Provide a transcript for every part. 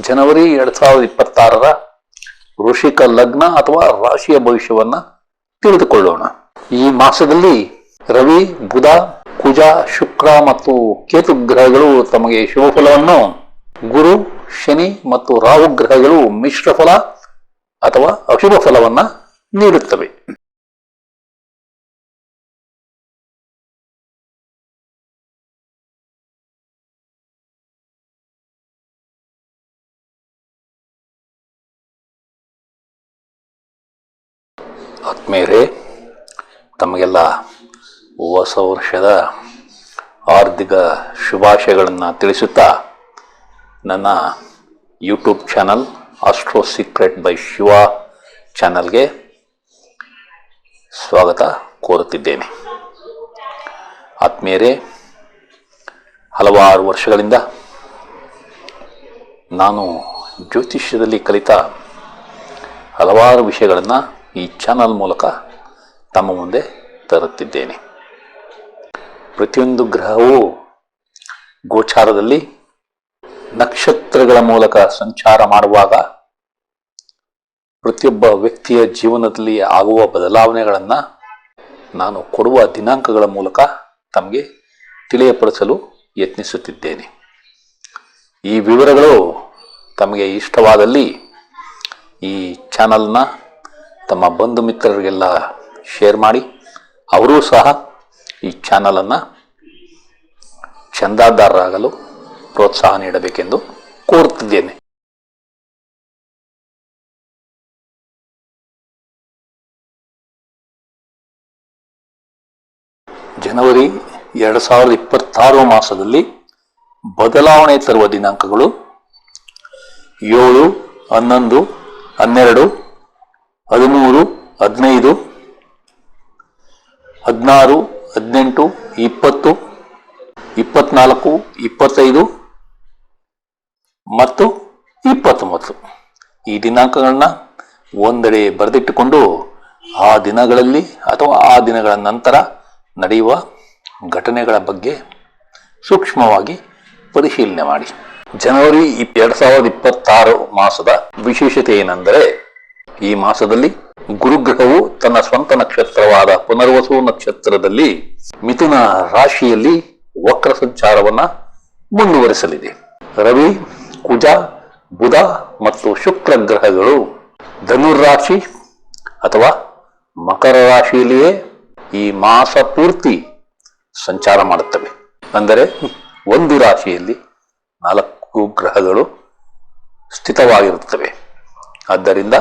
ಜನವರಿ ಎರಡ್ ಸಾವಿರದ ಇಪ್ಪತ್ತಾರರ ಋಷಿಕ ಲಗ್ನ ಅಥವಾ ರಾಶಿಯ ಭವಿಷ್ಯವನ್ನ ತಿಳಿದುಕೊಳ್ಳೋಣ. ಈ ಮಾಸದಲ್ಲಿ ರವಿ, ಬುಧ, ಕುಜ, ಶುಕ್ರ ಮತ್ತು ಕೇತು ಗ್ರಹಗಳು ತಮಗೆ ಶುಭ ಫಲವನ್ನು ಗುರು, ಶನಿ ಮತ್ತು ರಾಹು ಗ್ರಹಗಳು ಮಿಶ್ರ ಫಲ ಅಥವಾ ಅಶುಭ ಫಲವನ್ನ ನೀಡುತ್ತವೆ. ಆತ್ಮೀಯರೇ ತಮಗೆಲ್ಲ ಹೊಸ ವರ್ಷದ ಆರ್ಥಿಕ ಶುಭಾಶಯಗಳನ್ನು ತಿಳಿಸುತ್ತಾ ನನ್ನ YouTube channel astro secret by Shiva ಚಾನಲ್ಗೆ ಸ್ವಾಗತ ಕೋರುತ್ತಿದ್ದೇನೆ. ಆತ್ಮೀಯರೇ, ಹಲವಾರು ವರ್ಷಗಳಿಂದ ನಾನು ಜ್ಯೋತಿಷ್ಯದಲ್ಲಿ ಕಲಿತ ಹಲವಾರು ವಿಷಯಗಳನ್ನು ಈ ಚಾನಲ್ ಮೂಲಕ ತಮ್ಮ ಮುಂದೆ ತರುತ್ತಿದ್ದೇನೆ. ಪ್ರತಿಯೊಂದು ಗ್ರಹವು ಗೋಚಾರದಲ್ಲಿ ನಕ್ಷತ್ರಗಳ ಮೂಲಕ ಸಂಚಾರ ಮಾಡುವಾಗ ಪ್ರತಿಯೊಬ್ಬ ವ್ಯಕ್ತಿಯ ಜೀವನದಲ್ಲಿ ಆಗುವ ಬದಲಾವಣೆಗಳನ್ನು ನಾನು ಕೊಡುವ ದಿನಾಂಕಗಳ ಮೂಲಕ ತಮಗೆ ತಿಳಿಯಪಡಿಸಲು ಯತ್ನಿಸುತ್ತಿದ್ದೇನೆ. ಈ ವಿವರಗಳು ತಮಗೆ ಇಷ್ಟವಾದಲ್ಲಿ ಈ ಚಾನಲ್ನ ತಮ್ಮ ಬಂಧು ಮಿತ್ರರಿಗೆಲ್ಲ ಶೇರ್ ಮಾಡಿ, ಅವರೂ ಸಹ ಈ ಚಾನಲನ್ನು ಚಂದಾದಾರರಾಗಲು ಪ್ರೋತ್ಸಾಹ ನೀಡಬೇಕೆಂದು ಕೋರುತ್ತಿದ್ದೇನೆ. ಜನವರಿ ಎರಡು ಸಾವಿರದ ಇಪ್ಪತ್ತಾರು ಮಾಸದಲ್ಲಿ ಬದಲಾವಣೆ ತರುವ ದಿನಾಂಕಗಳು ಏಳು, ಹನ್ನೊಂದು, ಹನ್ನೆರಡು ಹದಿಮೂರು, ಹದಿನೈದು, ಹದಿನಾರು, ಹದಿನೆಂಟು, ಇಪ್ಪತ್ತು, ಇಪ್ಪತ್ನಾಲ್ಕು, ಇಪ್ಪತ್ತೈದು, ಮತ್ತು ಇಪ್ಪತ್ತೊಂಬತ್ತು. ಈ ದಿನಾಂಕಗಳನ್ನ ಒಂದೆಡೆ ಬರೆದಿಟ್ಟುಕೊಂಡು ಆ ದಿನಗಳಲ್ಲಿ ಅಥವಾ ಆ ದಿನಗಳ ನಂತರ ನಡೆಯುವ ಘಟನೆಗಳ ಬಗ್ಗೆ ಸೂಕ್ಷ್ಮವಾಗಿ ಪರಿಶೀಲನೆ ಮಾಡಿ. ಜನವರಿ ಎರಡು ಸಾವಿರದ ಇಪ್ಪತ್ತಾರು ಮಾಸದ ವಿಶೇಷತೆ ಏನೆಂದರೆ ಈ ಮಾಸದಲ್ಲಿ ಗುರುಗ್ರಹವು ತನ್ನ ಸ್ವಂತ ನಕ್ಷತ್ರವಾದ ಪುನರ್ವಸು ನಕ್ಷತ್ರದಲ್ಲಿ ಮಿಥುನ ರಾಶಿಯಲ್ಲಿ ವಕ್ರ ಸಂಚಾರವನ್ನ ಮುಂದುವರಿಸಲಿದೆ. ರವಿ, ಕುಜ, ಬುಧ ಮತ್ತು ಶುಕ್ರ ಗ್ರಹಗಳು ಧನುರಾಶಿ ಅಥವಾ ಮಕರ ರಾಶಿಯಲ್ಲಿಯೇ ಈ ಮಾಸ ಪೂರ್ತಿ ಸಂಚಾರ ಮಾಡುತ್ತವೆ. ಅಂದರೆ ಒಂದು ರಾಶಿಯಲ್ಲಿ ನಾಲ್ಕು ಗ್ರಹಗಳು ಸ್ಥಿತವಾಗಿರುತ್ತವೆ. ಆದ್ದರಿಂದ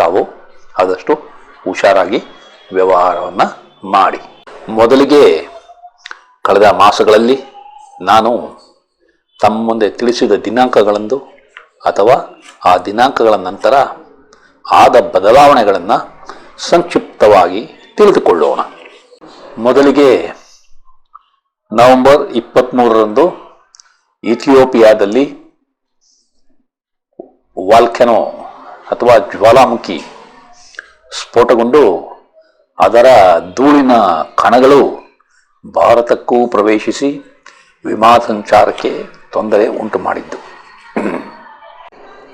ತಾವು ಆದಷ್ಟು ಹುಷಾರಾಗಿ ವ್ಯವಹಾರವನ್ನು ಮಾಡಿ. ಮೊದಲಿಗೆ ಕಳೆದ ಮಾಸಗಳಲ್ಲಿ ನಾನು ತಮ್ಮ ಮುಂದೆ ತಿಳಿಸಿದ ದಿನಾಂಕಗಳಂದು ಅಥವಾ ಆ ದಿನಾಂಕಗಳ ನಂತರ ಆದ ಬದಲಾವಣೆಗಳನ್ನು ಸಂಕ್ಷಿಪ್ತವಾಗಿ ತಿಳಿದುಕೊಳ್ಳೋಣ. ಮೊದಲಿಗೆ ನವೆಂಬರ್ ಇಪ್ಪತ್ತ್ಮೂರರಂದು ಇಥಿಯೋಪಿಯಾದಲ್ಲಿ ವಾಲ್ಕೆನೋ ಅಥವಾ ಜ್ವಾಲಾಮುಖಿ ಸ್ಫೋಟಗೊಂಡು ಅದರ ಧೂಳಿನ ಕಣಗಳು ಭಾರತಕ್ಕೂ ಪ್ರವೇಶಿಸಿ ವಿಮಾ ಸಂಚಾರಕ್ಕೆ ತೊಂದರೆ ಉಂಟು ಮಾಡಿದ್ದು.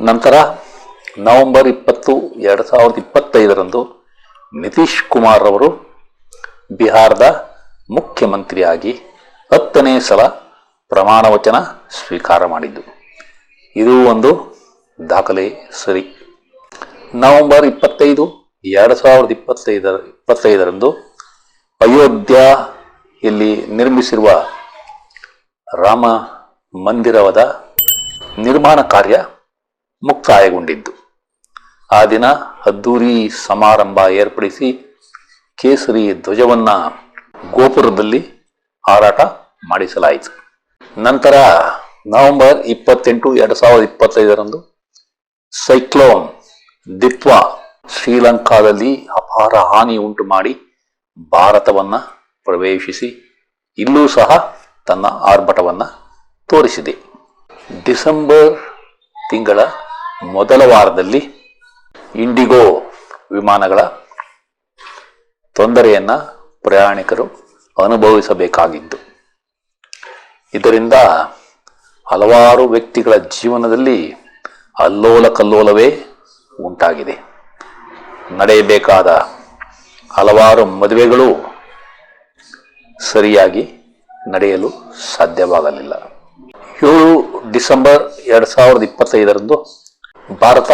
ನಂತರ ನವೆಂಬರ್ ಇಪ್ಪತ್ತು, ಎರಡು ಸಾವಿರದ ಇಪ್ಪತ್ತೈದರಂದು ನಿತೀಶ್ ಕುಮಾರ್ ಅವರು ಬಿಹಾರದ ಮುಖ್ಯಮಂತ್ರಿಯಾಗಿ ಹತ್ತನೇ ಸಲ ಪ್ರಮಾಣ ವಚನ ಸ್ವೀಕಾರ ಮಾಡಿದ್ದು. ಇದು ಒಂದು ದಾಖಲೆ ಸರಿ. ನವೆಂಬರ್ ಇಪ್ಪತ್ತೈದು ಎರಡು ಸಾವಿರದ ಇಪ್ಪತ್ತೈದರ, ಇಪ್ಪತ್ತೈದರಂದು ಅಯೋಧ್ಯೆಯಲ್ಲಿ ನಿರ್ಮಿಸಿರುವ ರಾಮ ಮಂದಿರವದ ನಿರ್ಮಾಣ ಕಾರ್ಯ ಮುಕ್ತಾಯಗೊಂಡಿದ್ದು. ಆ ದಿನ ಅದ್ದೂರಿ ಸಮಾರಂಭ ಏರ್ಪಡಿಸಿ ಕೇಸರಿ ಧ್ವಜವನ್ನ ಗೋಪುರದಲ್ಲಿ ಹಾರಾಟ ಮಾಡಿಸಲಾಯಿತು. ನಂತರ ನವೆಂಬರ್ ಇಪ್ಪತ್ತೆಂಟು ಎರಡು ಸಾವಿರದ ಇಪ್ಪತ್ತೈದರಂದು ಸೈಕ್ಲೋನ್ ದಿತ್ವಾ ಶ್ರೀಲಂಕಾದಲ್ಲಿ ಅಪಾರ ಹಾನಿ ಉಂಟು ಮಾಡಿ ಭಾರತವನ್ನ ಪ್ರವೇಶಿಸಿ ಇಲ್ಲೂ ಸಹ ತನ್ನ ಆರ್ಭಟವನ್ನ ತೋರಿಸಿದೆ. ಡಿಸೆಂಬರ್ ತಿಂಗಳ ಮೊದಲ ವಾರದಲ್ಲಿ ಇಂಡಿಗೋ ವಿಮಾನಗಳ ತೊಂದರೆಯನ್ನ ಪ್ರಯಾಣಿಕರು ಅನುಭವಿಸಬೇಕಾಗಿತ್ತು. ಇದರಿಂದ ಹಲವಾರು ವ್ಯಕ್ತಿಗಳ ಜೀವನದಲ್ಲಿ ಅಲ್ಲೋಲ ಕಲ್ಲೋಲವೇ ಉಂಟಾಗಿದೆ. ನಡೆಯಬೇಕಾದ ಹಲವಾರು ಮದುವೆಗಳು ಸರಿಯಾಗಿ ನಡೆಯಲು ಸಾಧ್ಯವಾಗಲಿಲ್ಲ. ಏಳು ಡಿಸೆಂಬರ್ ಎರಡು ಸಾವಿರದ ಇಪ್ಪತ್ತೈದರಂದು ಭಾರತ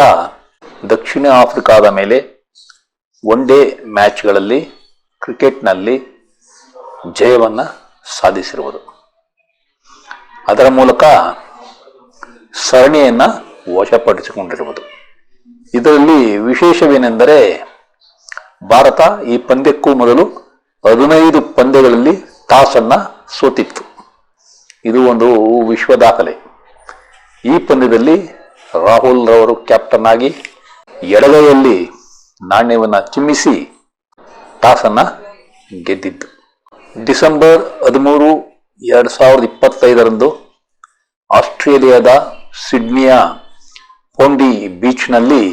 ದಕ್ಷಿಣ ಆಫ್ರಿಕಾದ ಮೇಲೆ ಒನ್ ಡೇ ಮ್ಯಾಚ್ಗಳಲ್ಲಿ ಕ್ರಿಕೆಟ್ನಲ್ಲಿ ಜಯವನ್ನು ಸಾಧಿಸಿರುವುದು. ಅದರ ಮೂಲಕ ಸರಣಿಯನ್ನು ವಶಪಡಿಸಿಕೊಂಡಿರುವುದು. ಇದರಲ್ಲಿ ವಿಶೇಷವೇನೆಂದರೆ ಭಾರತ ಈ ಪಂದ್ಯಕ್ಕೂ ಮೊದಲು ಹದಿನೈದು ಪಂದ್ಯಗಳಲ್ಲಿ ಟಾಸನ್ನು ಸೋತಿತ್ತು. ಇದು ಒಂದು ವಿಶ್ವ ದಾಖಲೆ. ಈ ಪಂದ್ಯದಲ್ಲಿ ರಾಹುಲ್ ರವರು ಕ್ಯಾಪ್ಟನ್ ಆಗಿ ಎಡಗೈಯಲ್ಲಿ ನಾಣ್ಯವನ್ನು ಚಿಮ್ಮಿಸಿ ಟಾಸನ್ನು ಗೆದ್ದಿದ್ದು ಡಿಸೆಂಬರ್ ಹದಿಮೂರು ಎರಡು ಸಾವಿರದ ಇಪ್ಪತ್ತೈದರಂದು ಆಸ್ಟ್ರೇಲಿಯಾದ ಸಿಡ್ನಿಯ ಪೊಂಡಿ ಬೀಚ್ನಲ್ಲಿ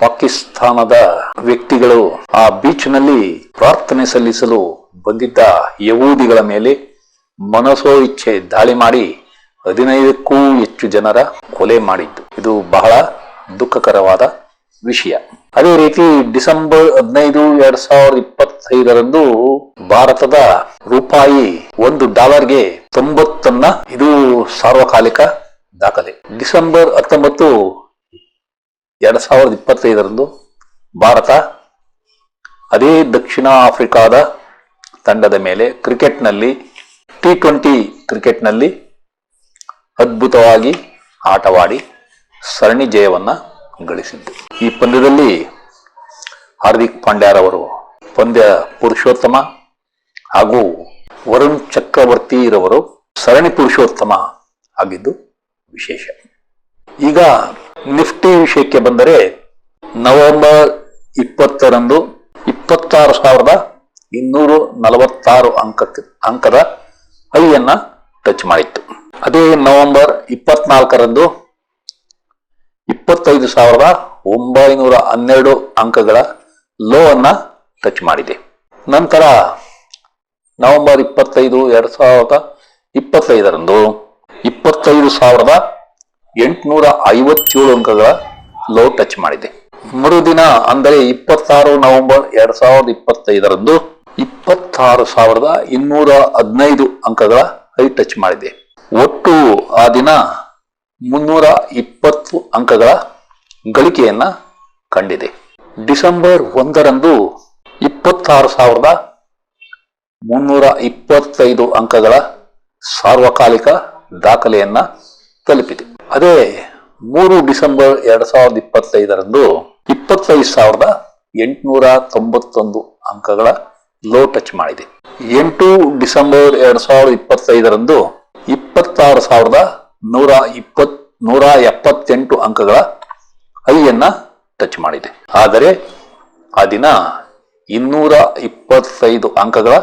ಪಾಕಿಸ್ತಾನದ ವ್ಯಕ್ತಿಗಳು ಆ ಬೀಚ್ನಲ್ಲಿ ಪ್ರಾರ್ಥನೆ ಸಲ್ಲಿಸಲು ಬಂದಿದ್ದ ಯಹೂದಿಗಳ ಮೇಲೆ ಮನಸೋ ಇಚ್ಛೆ ದಾಳಿ ಮಾಡಿ ಹದಿನೈದಕ್ಕೂ ಹೆಚ್ಚು ಜನರ ಕೊಲೆ ಮಾಡಿದ್ದು. ಇದು ಬಹಳ ದುಃಖಕರವಾದ ವಿಷಯ. ಅದೇ ರೀತಿ ಡಿಸೆಂಬರ್ ಹದಿನೈದು ಎರಡ್ ಸಾವಿರದ ಇಪ್ಪತ್ತೈದರಂದು ಭಾರತದ ರೂಪಾಯಿ ಒಂದು ಡಾಲರ್ಗೆ ತೊಂಬತ್ತನ್ನ ಇದು ಸಾರ್ವಕಾಲಿಕ ದಾಖಲೆ. ಡಿಸೆಂಬರ್ ಹತ್ತೊಂಬತ್ತು ಎರಡ್ ಸಾವಿರದ ಇಪ್ಪತ್ತೈದರಂದು ಭಾರತ ಅದೇ ದಕ್ಷಿಣ ಆಫ್ರಿಕಾದ ತಂಡದ ಮೇಲೆ ಕ್ರಿಕೆಟ್ನಲ್ಲಿ ಟಿ ಟ್ವೆಂಟಿ ಕ್ರಿಕೆಟ್ನಲ್ಲಿ ಅದ್ಭುತವಾಗಿ ಆಟವಾಡಿ ಸರಣಿ ಜಯವನ್ನು ಗಳಿಸಿದ್ದು. ಈ ಪಂದ್ಯದಲ್ಲಿ ಹಾರ್ದಿಕ್ ಪಾಂಡ್ಯಾರವರು ಪಂದ್ಯ ಪುರುಷೋತ್ತಮ ಹಾಗೂ ವರುಣ್ ಚಕ್ರವರ್ತಿರವರು ಸರಣಿ ಪುರುಷೋತ್ತಮ ಆಗಿದ್ದು ವಿಶೇಷ. ಈಗ ನಿಫ್ಟಿ ವಿಷಯಕ್ಕೆ ಬಂದರೆ ನವೆಂಬರ್ ಇಪ್ಪತ್ತರಂದು ಇಪ್ಪತ್ತಾರು ಸಾವಿರದ ಇನ್ನೂರು ನಲವತ್ತಾರು ಅಂಕಕ್ಕೆ ಅಂಕದ ಹೈಯನ್ನ ಟಚ್ ಮಾಡಿತ್ತು. ಅದೇ ನವೆಂಬರ್ ಇಪ್ಪತ್ನಾಲ್ಕರಂದು ಇಪ್ಪತ್ತೈದು ಸಾವಿರದ ಒಂಬೈನೂರ ಹನ್ನೆರಡು ಅಂಕಗಳ ಲೋ ಅನ್ನ ಟಚ್ ಮಾಡಿದೆ. ನಂತರ ನವೆಂಬರ್ ಇಪ್ಪತ್ತೈದು, ಎರಡು ಸಾವಿರದ ಇಪ್ಪತ್ತೈದರಂದು ಇಪ್ಪತ್ತೈದು ಸಾವಿರದ ಎಂಟುನೂರ ಐವತ್ತೇಳು ಅಂಕಗಳ ಲೋ ಟಚ್ ಮಾಡಿದೆ. ಮರುದಿನ, ಅಂದರೆ ಇಪ್ಪತ್ತಾರು ನವೆಂಬರ್ ಎರಡ್ ಸಾವಿರದ ಇಪ್ಪತ್ತೈದರಂದು ಇಪ್ಪತ್ತಾರು ಸಾವಿರದ ಇನ್ನೂರ ಹದಿನೈದು ಅಂಕಗಳ ಹೈ ಟಚ್ ಮಾಡಿದೆ. ಒಟ್ಟು ಆ ದಿನ ಮುನ್ನೂರ ಇಪ್ಪತ್ತು ಅಂಕಗಳ ಗಳಿಕೆಯನ್ನ ಕಂಡಿದೆ. ಡಿಸೆಂಬರ್ ಒಂದರಂದು ಇಪ್ಪತ್ತಾರು ಸಾವಿರದ ಮುನ್ನೂರ ಇಪ್ಪತ್ತೈದು ಅಂಕಗಳ ಸಾರ್ವಕಾಲಿಕ ದಾಖಲೆಯನ್ನ ತಲುಪಿದೆ. ಅದೇ ಮೂರು ಡಿಸೆಂಬರ್ ಎರಡ್ ಸಾವಿರದ ಇಪ್ಪತ್ತೈದರಂದು ಇಪ್ಪತ್ತೈದು ಸಾವಿರದ ಎಂಟುನೂರ ತೊಂಬತ್ತೊಂದು ಅಂಕಗಳ ಲೋ ಟಚ್ ಮಾಡಿದೆ. ಎಂಟು ಡಿಸೆಂಬರ್ ಎರಡ್ ಸಾವಿರದ ಇಪ್ಪತ್ತೈದರಂದು ಇಪ್ಪತ್ತಾರು ಸಾವಿರದ ನೂರ ಇಪ್ಪತ್ ನೂರ ಎಪ್ಪತ್ತೆಂಟು ಅಂಕಗಳ ಹೈಯನ್ನ ಟಚ್ ಮಾಡಿದೆ. ಆದರೆ ಆ ದಿನ ಇನ್ನೂರ ಇಪ್ಪತ್ತೈದು ಅಂಕಗಳ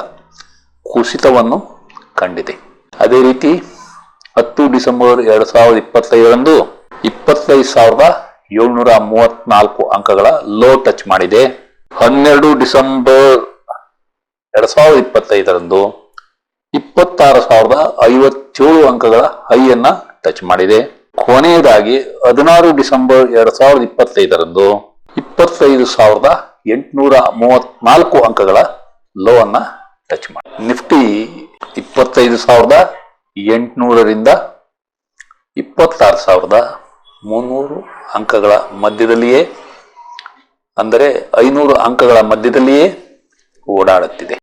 ಕುಸಿತವನ್ನು ಕಂಡಿದೆ. ಅದೇ ರೀತಿ ಹತ್ತು ಡಿಸೆಂಬರ್ ಎರಡ್ ಸಾವಿರದ ಇಪ್ಪತ್ತೈದರಂದು ಇಪ್ಪತ್ತೈದು ಸಾವಿರದ ಏಳ್ನೂರ ಮೂವತ್ನಾಲ್ಕು ಅಂಕಗಳ ಲೋ ಟಚ್ ಮಾಡಿದೆ. ಹನ್ನೆರಡು ಡಿಸೆಂಬರ್ ಎರಡ್ ಸಾವಿರದ ಇಪ್ಪತ್ತೈದರಂದು ಇಪ್ಪತ್ತಾರು ಸಾವಿರದ ಐವತ್ತೇಳು ಅಂಕಗಳ ಹೈಯನ್ನ ಟಚ್ ಮಾಡಿದೆ. ಕೊನೆಯದಾಗಿ ಹದಿನಾರು ಡಿಸೆಂಬರ್ ಎರಡ್ ಸಾವಿರದ ಇಪ್ಪತ್ತೈದರಂದು ಇಪ್ಪತ್ತೈದು ಸಾವಿರದ ಎಂಟುನೂರ ಮೂವತ್ನಾಲ್ಕು ಅಂಕಗಳ ಲೋ ಅನ್ನ ಟಚ್ ಮಾಡಿ. ನಿಫ್ಟಿ ಇಪ್ಪತ್ತೈದು ಸಾವಿರದ ಎಂಟುನೂರರಿಂದ ಇಪ್ಪತ್ತಾರು ಸಾವಿರದ ಮುನ್ನೂರು ಅಂಕಗಳ ಮಧ್ಯದಲ್ಲಿಯೇ, ಅಂದರೆ ಐನೂರು ಅಂಕಗಳ ಮಧ್ಯದಲ್ಲಿಯೇ ಓಡಾಡುತ್ತಿದೆ.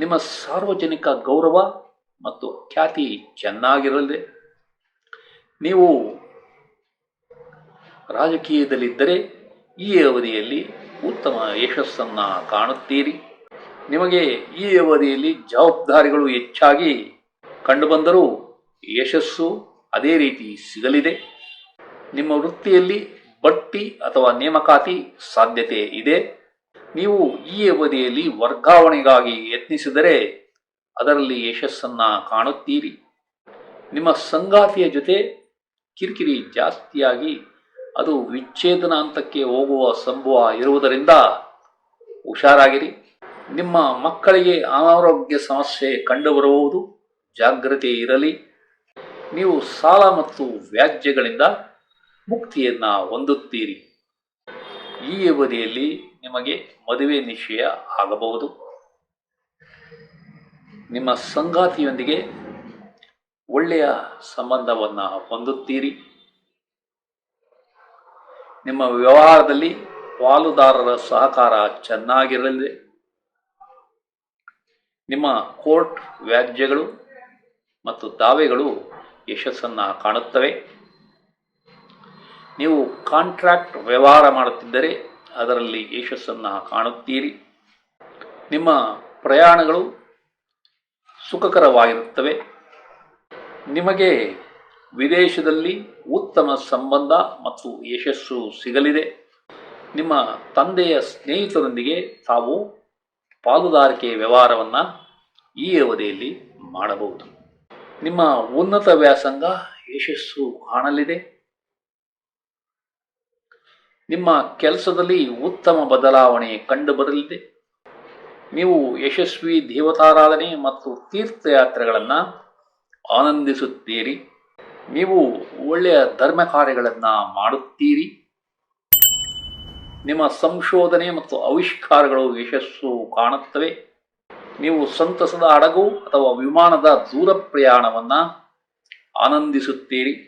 ನಿಮ್ಮ ಸಾರ್ವಜನಿಕ ಗೌರವ ಮತ್ತು ಖ್ಯಾತಿ ಚೆನ್ನಾಗಿರಲಿದೆ. ನೀವು ರಾಜಕೀಯದಲ್ಲಿದ್ದರೆ ಈ ಅವಧಿಯಲ್ಲಿ ಉತ್ತಮ ಯಶಸ್ಸನ್ನು ಕಾಣುತ್ತೀರಿ. ನಿಮಗೆ ಈ ಅವಧಿಯಲ್ಲಿ ಜವಾಬ್ದಾರಿಗಳು ಹೆಚ್ಚಾಗಿ ಕಂಡುಬಂದರೂ ಯಶಸ್ಸು ಅದೇ ರೀತಿ ಸಿಗಲಿದೆ. ನಿಮ್ಮ ವೃತ್ತಿಯಲ್ಲಿ ಬಡ್ತಿ ಅಥವಾ ನೇಮಕಾತಿ ಸಾಧ್ಯತೆ ಇದೆ. ನೀವು ಈ ಅವಧಿಯಲ್ಲಿ ವರ್ಗಾವಣೆಗಾಗಿ ಯತ್ನಿಸಿದರೆ ಅದರಲ್ಲಿ ಯಶಸ್ಸನ್ನ ಕಾಣುತ್ತೀರಿ. ನಿಮ್ಮ ಸಂಗಾತಿಯ ಜೊತೆ ಕಿರಿಕಿರಿ ಜಾಸ್ತಿಯಾಗಿ ಅದು ವಿಚ್ಛೇದನ ಹಂತಕ್ಕೆ ಹೋಗುವ ಸಂಭವ ಇರುವುದರಿಂದ ಹುಷಾರಾಗಿರಿ. ನಿಮ್ಮ ಮಕ್ಕಳಿಗೆ ಅನಾರೋಗ್ಯ ಸಮಸ್ಯೆ ಕಂಡುಬರಬಹುದು. ಜಾಗ್ರತೆ ಇರಲಿ. ನೀವು ಸಾಲ ಮತ್ತು ವ್ಯಾಜ್ಯಗಳಿಂದ ಮುಕ್ತಿಯನ್ನ ಹೊಂದುತ್ತೀರಿ. ಈ ಅವಧಿಯಲ್ಲಿ ನಿಮಗೆ ಮದುವೆ ನಿಶ್ಚಯ ಆಗಬಹುದು. ನಿಮ್ಮ ಸಂಗಾತಿಯೊಂದಿಗೆ ಒಳ್ಳೆಯ ಸಂಬಂಧವನ್ನು ಹೊಂದುತ್ತೀರಿ. ನಿಮ್ಮ ವ್ಯವಹಾರದಲ್ಲಿ ಪಾಲುದಾರರ ಸಹಕಾರ ಚೆನ್ನಾಗಿರಲಿದೆ. ನಿಮ್ಮ ಕೋರ್ಟ್ ವ್ಯಾಜ್ಯಗಳು ಮತ್ತು ದಾವೆಗಳು ಯಶಸ್ಸನ್ನು ಕಾಣುತ್ತವೆ. ನೀವು ಕಾಂಟ್ರಾಕ್ಟ್ ವ್ಯವಹಾರ ಮಾಡುತ್ತಿದ್ದರೆ ಅದರಲ್ಲಿ ಯಶಸ್ಸನ್ನು ಕಾಣುತ್ತೀರಿ. ನಿಮ್ಮ ಪ್ರಯಾಣಗಳು ಸುಖಕರವಾಗಿರುತ್ತವೆ. ನಿಮಗೆ ವಿದೇಶದಲ್ಲಿ ಉತ್ತಮ ಸಂಬಂಧ ಮತ್ತು ಯಶಸ್ಸು ಸಿಗಲಿದೆ. ನಿಮ್ಮ ತಂದೆಯ ಸ್ನೇಹಿತರೊಂದಿಗೆ ತಾವು ಪಾಲುದಾರಿಕೆ ವ್ಯವಹಾರವನ್ನು ಈ ಅವಧಿಯಲ್ಲಿ ಮಾಡಬಹುದು. ನಿಮ್ಮ ಉನ್ನತ ವ್ಯಾಸಂಗ ಯಶಸ್ಸು ಕಾಣಲಿದೆ. ನಿಮ್ಮ ಕೆಲಸದಲ್ಲಿ ಉತ್ತಮ ಬದಲಾವಣೆ ಕಂಡುಬರಲಿದೆ. ನೀವು ಯಶಸ್ವಿ ದೇವತಾರಾಧನೆ ಮತ್ತು ತೀರ್ಥಯಾತ್ರೆಗಳನ್ನು ಆನಂದಿಸುತ್ತೀರಿ. ನೀವು ಒಳ್ಳೆಯ ಧರ್ಮ ಕಾರ್ಯಗಳನ್ನು ಮಾಡುತ್ತೀರಿ. ನಿಮ್ಮ ಸಂಶೋಧನೆ ಮತ್ತು ಆವಿಷ್ಕಾರಗಳು ಯಶಸ್ಸು ಕಾಣುತ್ತವೆ. ನೀವು ಸಂತಸದ ಹಡಗು ಅಥವಾ ವಿಮಾನದ ದೂರ ಪ್ರಯಾಣವನ್ನು ಆನಂದಿಸುತ್ತೀರಿ.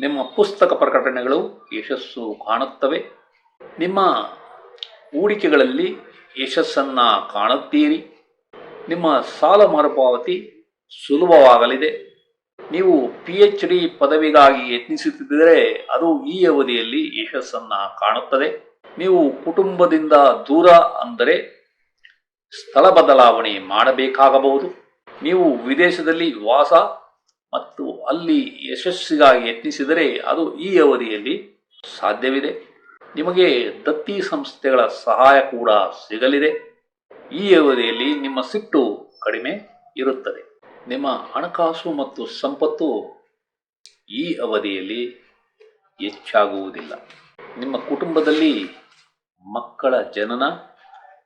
ನಿಮ್ಮ ಪುಸ್ತಕ ಪ್ರಕಟಣೆಗಳು ಯಶಸ್ಸು ಕಾಣುತ್ತವೆ. ನಿಮ್ಮ ಹೂಡಿಕೆಗಳಲ್ಲಿ ಯಶಸ್ಸನ್ನು ಕಾಣುತ್ತೀರಿ. ನಿಮ್ಮ ಸಾಲ ಮರುಪಾವತಿ ಸುಲಭವಾಗಲಿದೆ. ನೀವು ಪಿ ಎಚ್ ಡಿ ಪದವಿಗಾಗಿ ಯತ್ನಿಸುತ್ತಿದ್ದರೆ ಅದು ಈ ಅವಧಿಯಲ್ಲಿ ಯಶಸ್ಸನ್ನ ಕಾಣುತ್ತದೆ. ನೀವು ಕುಟುಂಬದಿಂದ ದೂರ ಅಂದರೆ ಸ್ಥಳ ಬದಲಾವಣೆ ಮಾಡಬೇಕಾಗಬಹುದು. ನೀವು ವಿದೇಶದಲ್ಲಿ ವಾಸ ಮತ್ತು ಅಲ್ಲಿ ಯಶಸ್ಸಿಗಾಗಿ ಯತ್ನಿಸಿದರೆ ಅದು ಈ ಅವಧಿಯಲ್ಲಿ ಸಾಧ್ಯವಿದೆ. ನಿಮಗೆ ದತ್ತಿ ಸಂಸ್ಥೆಗಳ ಸಹಾಯ ಕೂಡ ಸಿಗಲಿದೆ. ಈ ಅವಧಿಯಲ್ಲಿ ನಿಮ್ಮ ಸಿಟ್ಟು ಕಡಿಮೆ ಇರುತ್ತದೆ. ನಿಮ್ಮ ಹಣಕಾಸು ಮತ್ತು ಸಂಪತ್ತು ಈ ಅವಧಿಯಲ್ಲಿ ಹೆಚ್ಚಾಗುವುದಿಲ್ಲ. ನಿಮ್ಮ ಕುಟುಂಬದಲ್ಲಿ ಮಕ್ಕಳ ಜನನ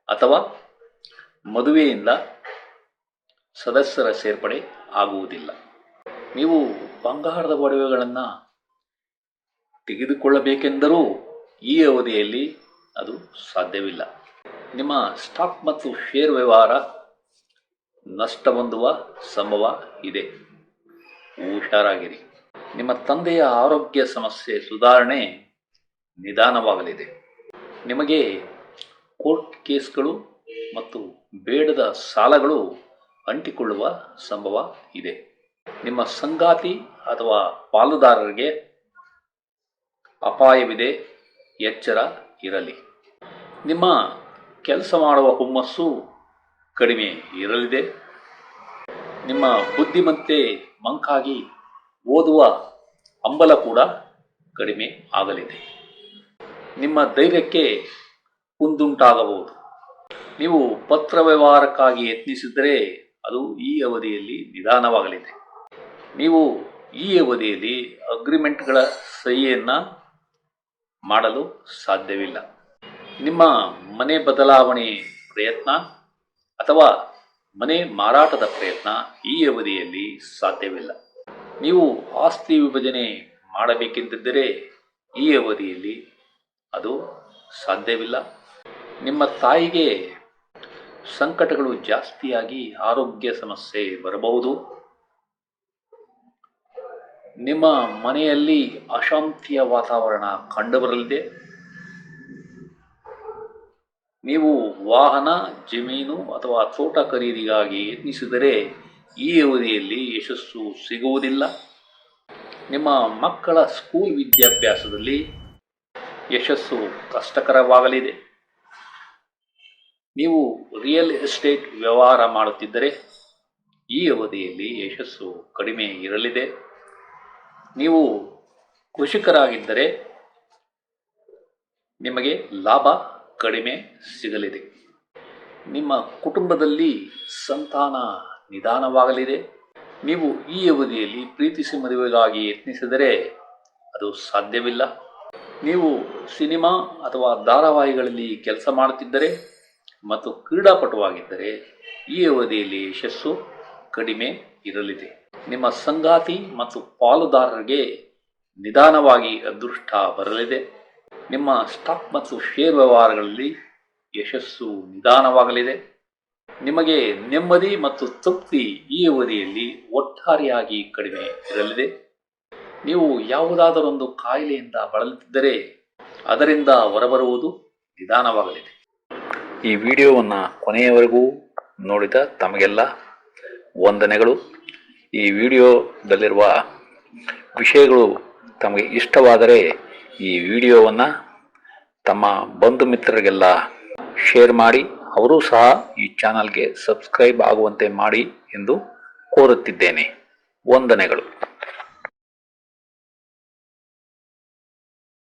ಅಥವಾ ಮದುವೆಯಿಂದ ಸದಸ್ಯರ ಸೇರ್ಪಡೆ ಆಗುವುದಿಲ್ಲ. ನೀವು ಬಂಗಾರದ ಒಡವೆಗಳನ್ನು ತೆಗೆದುಕೊಳ್ಳಬೇಕೆಂದರೂ ಈ ಅವಧಿಯಲ್ಲಿ ಅದು ಸಾಧ್ಯವಿಲ್ಲ. ನಿಮ್ಮ ಸ್ಟಾಕ್ ಮತ್ತು ಶೇರ್ ವ್ಯವಹಾರ ನಷ್ಟ ಹೊಂದುವ ಸಂಭವ ಇದೆ. ಹುಷಾರಾಗಿರಿ. ನಿಮ್ಮ ತಂದೆಯ ಆರೋಗ್ಯ ಸಮಸ್ಯೆ ಸುಧಾರಣೆ ನಿಧಾನವಾಗಲಿದೆ. ನಿಮಗೆ ಕೋರ್ಟ್ ಕೇಸ್ಗಳು ಮತ್ತು ಬೇಡದ ಸಾಲಗಳು ಅಂಟಿಕೊಳ್ಳುವ ಸಂಭವ ಇದೆ. ನಿಮ್ಮ ಸಂಗಾತಿ ಅಥವಾ ಪಾಲುದಾರರಿಗೆ ಅಪಾಯವಿದೆ, ಎಚ್ಚರ ಇರಲಿ. ನಿಮ್ಮ ಕೆಲಸ ಮಾಡುವ ಹುಮ್ಮಸ್ಸು ಕಡಿಮೆ ಇರಲಿದೆ. ನಿಮ್ಮ ಬುದ್ಧಿಮತ್ತೆ ಮಂಕಾಗಿ ಓದುವ ಹಂಬಲ ಕೂಡ ಕಡಿಮೆ ಆಗಲಿದೆ. ನಿಮ್ಮ ಧೈರ್ಯಕ್ಕೆ ಕುಂದುಂಟಾಗಬಹುದು. ನೀವು ಪತ್ರ ವ್ಯವಹಾರಕ್ಕಾಗಿ ಯತ್ನಿಸಿದರೆ ಅದು ಈ ಅವಧಿಯಲ್ಲಿ ನಿಧಾನವಾಗಲಿದೆ. ನೀವು ಈ ಅವಧಿಯಲ್ಲಿ ಅಗ್ರಿಮೆಂಟ್ಗಳ ಸಹಿಯನ್ನು ಮಾಡಲು ಸಾಧ್ಯವಿಲ್ಲ. ನಿಮ್ಮ ಮನೆ ಬದಲಾವಣೆ ಪ್ರಯತ್ನ ಅಥವಾ ಮನೆ ಮಾರಾಟದ ಪ್ರಯತ್ನ ಈ ಅವಧಿಯಲ್ಲಿ ಸಾಧ್ಯವಿಲ್ಲ. ನೀವು ಆಸ್ತಿ ವಿಭಜನೆ ಮಾಡಬೇಕೆಂದಿದ್ದರೆ ಈ ಅವಧಿಯಲ್ಲಿ ಅದು ಸಾಧ್ಯವಿಲ್ಲ. ನಿಮ್ಮ ತಾಯಿಗೆ ಸಂಕಟಗಳು ಜಾಸ್ತಿಯಾಗಿ ಆರೋಗ್ಯ ಸಮಸ್ಯೆ ಬರಬಹುದು. ನಿಮ್ಮ ಮನೆಯಲ್ಲಿ ಅಶಾಂತಿಯ ವಾತಾವರಣ ಕಂಡುಬರಲಿದೆ. ನೀವು ವಾಹನ, ಜಮೀನು ಅಥವಾ ತೋಟ ಖರೀದಿಗಾಗಿ ಯತ್ನಿಸಿದರೆ ಈ ಅವಧಿಯಲ್ಲಿ ಯಶಸ್ಸು ಸಿಗುವುದಿಲ್ಲ. ನಿಮ್ಮ ಮಕ್ಕಳ ಸ್ಕೂಲ್ ವಿದ್ಯಾಭ್ಯಾಸದಲ್ಲಿ ಯಶಸ್ಸು ಕಷ್ಟಕರವಾಗಲಿದೆ. ನೀವು ರಿಯಲ್ ಎಸ್ಟೇಟ್ ವ್ಯವಹಾರ ಮಾಡುತ್ತಿದ್ದರೆ ಈ ಅವಧಿಯಲ್ಲಿ ಯಶಸ್ಸು ಕಡಿಮೆ ಇರಲಿದೆ. ನೀವು ಕೃಷಿಕರಾಗಿದ್ದರೆ ನಿಮಗೆ ಲಾಭ ಕಡಿಮೆ ಸಿಗಲಿದೆ. ನಿಮ್ಮ ಕುಟುಂಬದಲ್ಲಿ ಸಂತಾನ ನಿಧಾನವಾಗಲಿದೆ. ನೀವು ಈ ಅವಧಿಯಲ್ಲಿ ಪ್ರೀತಿಸಿ ಮದುವೆಗಾಗಿ ಯತ್ನಿಸಿದರೆ ಅದು ಸಾಧ್ಯವಿಲ್ಲ. ನೀವು ಸಿನಿಮಾ ಅಥವಾ ಧಾರಾವಾಹಿಗಳಲ್ಲಿ ಕೆಲಸ ಮಾಡುತ್ತಿದ್ದರೆ ಮತ್ತು ಕ್ರೀಡಾಪಟುವಾಗಿದ್ದರೆ ಈ ಅವಧಿಯಲ್ಲಿ ಯಶಸ್ಸು ಕಡಿಮೆ ಇರಲಿದೆ. ನಿಮ್ಮ ಸಂಗಾತಿ ಮತ್ತು ಪಾಲುದಾರರಿಗೆ ನಿಧಾನವಾಗಿ ಅದೃಷ್ಟ ಬರಲಿದೆ. ನಿಮ್ಮ ಸ್ಟಾಕ್ ಮತ್ತು ಶೇರ್ ವ್ಯವಹಾರಗಳಲ್ಲಿ ಯಶಸ್ಸು ನಿಧಾನವಾಗಲಿದೆ. ನಿಮಗೆ ನೆಮ್ಮದಿ ಮತ್ತು ತೃಪ್ತಿ ಈ ಅವಧಿಯಲ್ಲಿ ಒಟ್ಟಾರೆಯಾಗಿ ಕಡಿಮೆ ಇರಲಿದೆ. ನೀವು ಯಾವುದಾದರೊಂದು ಕಾಯಿಲೆಯಿಂದ ಬಳಲುತ್ತಿದ್ದರೆ ಅದರಿಂದ ಹೊರಬರುವುದು ನಿಧಾನವಾಗಲಿದೆ. ಈ ವಿಡಿಯೋವನ್ನು ಕೊನೆಯವರೆಗೂ ನೋಡಿದ ತಮಗೆಲ್ಲ ವಂದನೆಗಳು. ಈ ವಿಡಿಯೋದಲ್ಲಿರುವ ವಿಷಯಗಳು ತಮಗೆ ಇಷ್ಟವಾದರೆ ಈ ವಿಡಿಯೋವನ್ನು ತಮ್ಮ ಬಂಧು ಮಿತ್ರರಿಗೆಲ್ಲ ಶೇರ್ ಮಾಡಿ, ಅವರು ಸಹ ಈ ಚಾನಲ್ಗೆ ಸಬ್ಸ್ಕ್ರೈಬ್ ಆಗುವಂತೆ ಮಾಡಿ ಎಂದು ಕೋರುತ್ತಿದ್ದೇನೆ. ವಂದನೆಗಳು.